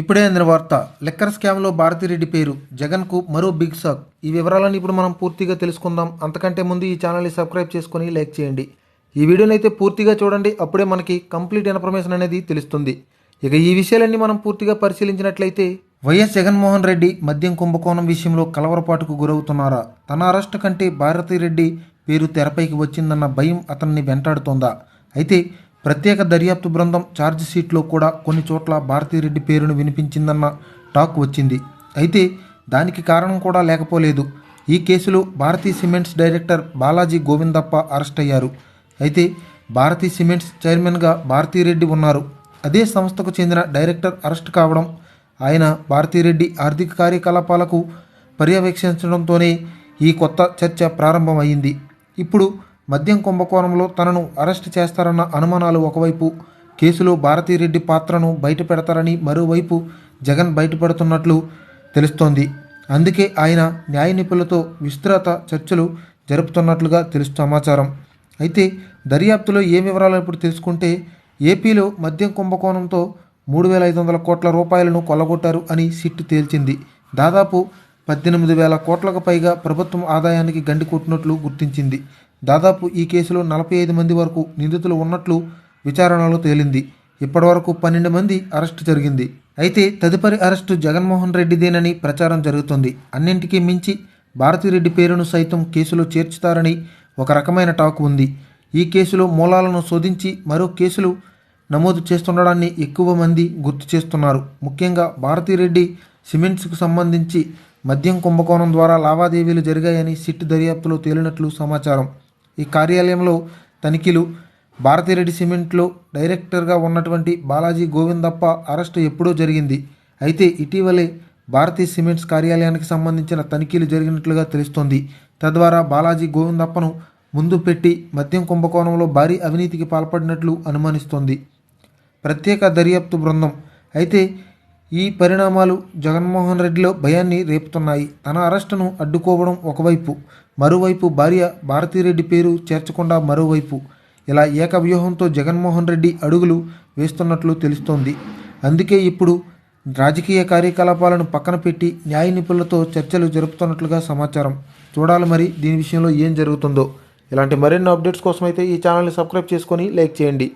ఇప్పుడే అందిన వార్త. లెక్కర్ స్కామ్లో భారతిరెడ్డి పేరు. జగన్కు మరో బిగ్ షాక్ ఈ వివరాలను ఇప్పుడు మనం పూర్తిగా తెలుసుకుందాం. అంతకంటే ముందు ఈ ఛానల్ని సబ్స్క్రైబ్ చేసుకొని లైక్ చేయండి. ఈ వీడియోని అయితే పూర్తిగా చూడండి. అప్పుడే మనకి కంప్లీట్ ఇన్ఫర్మేషన్ అనేది తెలుస్తుంది. ఇక ఈ విషయాలన్నీ మనం పూర్తిగా పరిశీలించినట్లయితే వైఎస్ జగన్మోహన్ రెడ్డి మద్యం కుంభకోణం విషయంలో కలవరపాటుకు గురవుతున్నారా? తన అరెస్ట్ కంటే భారతిరెడ్డి పేరు తెరపైకి వచ్చిందన్న భయం అతన్ని వెంటాడుతోందా? అయితే ప్రత్యేక దర్యాప్తు బృందం ఛార్జ్షీట్లో కూడా కొన్ని చోట్ల భారతీరెడ్డి పేరును వినిపించిందన్న టాక్ వచ్చింది. అయితే దానికి కారణం కూడా లేకపోలేదు. ఈ కేసులో Bharathi cements director Balaji Govindappa arrest అయ్యారు. అయితే భారతీ సిమెంట్స్ చైర్మన్గా భారతీరెడ్డి ఉన్నారు. అదే సంస్థకు చెందిన డైరెక్టర్ అరెస్ట్ కావడం ఆయన భారతీరెడ్డి ఆర్థిక కార్యకలాపాలకు పర్యవేక్షించడంతోనే ఈ కొత్త చర్చ ప్రారంభమైంది ఇప్పుడు మద్యం కుంభకోణంలో తనను అరెస్ట్ చేస్తారన్న అనుమానాలు ఒకవైపు కేసులో భారతీరెడ్డి పాత్రను బయట పెడతారని మరోవైపు జగన్ బయటపడుతున్నట్లు తెలుస్తోంది. అందుకే ఆయన న్యాయ నిపుణులతో విస్తృత చర్చలు జరుపుతున్నట్లుగా తెలుసు సమాచారం. అయితే దర్యాప్తులో ఏ వివరాలు ఇప్పుడు తెలుసుకుంటే ఏపీలో మద్యం కుంభకోణంతో మూడు వేల ఐదు వందల కోట్ల రూపాయలను కొల్లగొట్టారు అని సిట్ తేల్చింది. దాదాపు పద్దెనిమిది వేల కోట్లకు పైగా ప్రభుత్వం ఆదాయానికి గండి కొట్టినట్లు గుర్తించింది. దాదాపు ఈ కేసులో నలభై ఐదు మంది వరకు నిందితులు ఉన్నట్లు విచారణలో తేలింది. ఇప్పటివరకు పన్నెండు మంది అరెస్టు జరిగింది. అయితే తదుపరి అరెస్టు జగన్మోహన్ రెడ్డిదేనని ప్రచారం జరుగుతుంది. అన్నింటికీ మించి భారతిరెడ్డి పేరును సైతం కేసులో చేర్చుతారని ఒక రకమైన టాక్ ఉంది. ఈ కేసులో మూలాలను శోధించి మరో కేసులు నమోదు చేస్తుండడాన్ని ఎక్కువ మంది గుర్తు చేస్తున్నారు. ముఖ్యంగా భారతిరెడ్డి సిమెంట్స్కు సంబంధించి మద్యం కుంభకోణం ద్వారా లావాదేవీలు జరిగాయని సిట్ దర్యాప్తులో తేలినట్లు సమాచారం. ఈ కార్యాలయంలో తనిఖీలు. భారతిరెడ్డి సిమెంట్లో డైరెక్టర్గా ఉన్నటువంటి బాలాజీ గోవిందప్ప అరెస్టు ఎప్పుడో జరిగింది. అయితే ఇటీవలే భారతీ సిమెంట్స్ కార్యాలయానికి సంబంధించిన తనిఖీలు జరిగినట్లుగా తెలుస్తోంది. తద్వారా బాలాజీ గోవిందప్పను ముందు పెట్టి మద్యం కుంభకోణంలో భారీ అవినీతికి పాల్పడినట్లు అనుమానిస్తోంది. ప్రత్యేక దర్యాప్తు బృందం. అయితే ఈ పరిణామాలు జగన్మోహన్ రెడ్డిలో భయాన్ని రేపుతున్నాయి. తన అరెస్టును అడ్డుకోవడం ఒకవైపు మరోవైపు భార్య భారతీరెడ్డి పేరు చేర్చకుండా మరోవైపు. ఇలా ఏకవ్యూహంతో జగన్మోహన్ రెడ్డి అడుగులు వేస్తున్నట్లు తెలుస్తోంది. అందుకే ఇప్పుడు రాజకీయ కార్యకలాపాలను పక్కన పెట్టి న్యాయ నిపుణులతో చర్చలు జరుపుతున్నట్లుగా సమాచారం. చూడాలి మరి దీని విషయంలో ఏం జరుగుతుందో. ఇలాంటి మరిన్ని అప్డేట్స్ కోసం అయితే ఈ ఛానల్ని సబ్స్క్రైబ్ చేసుకొని లైక్ చేయండి.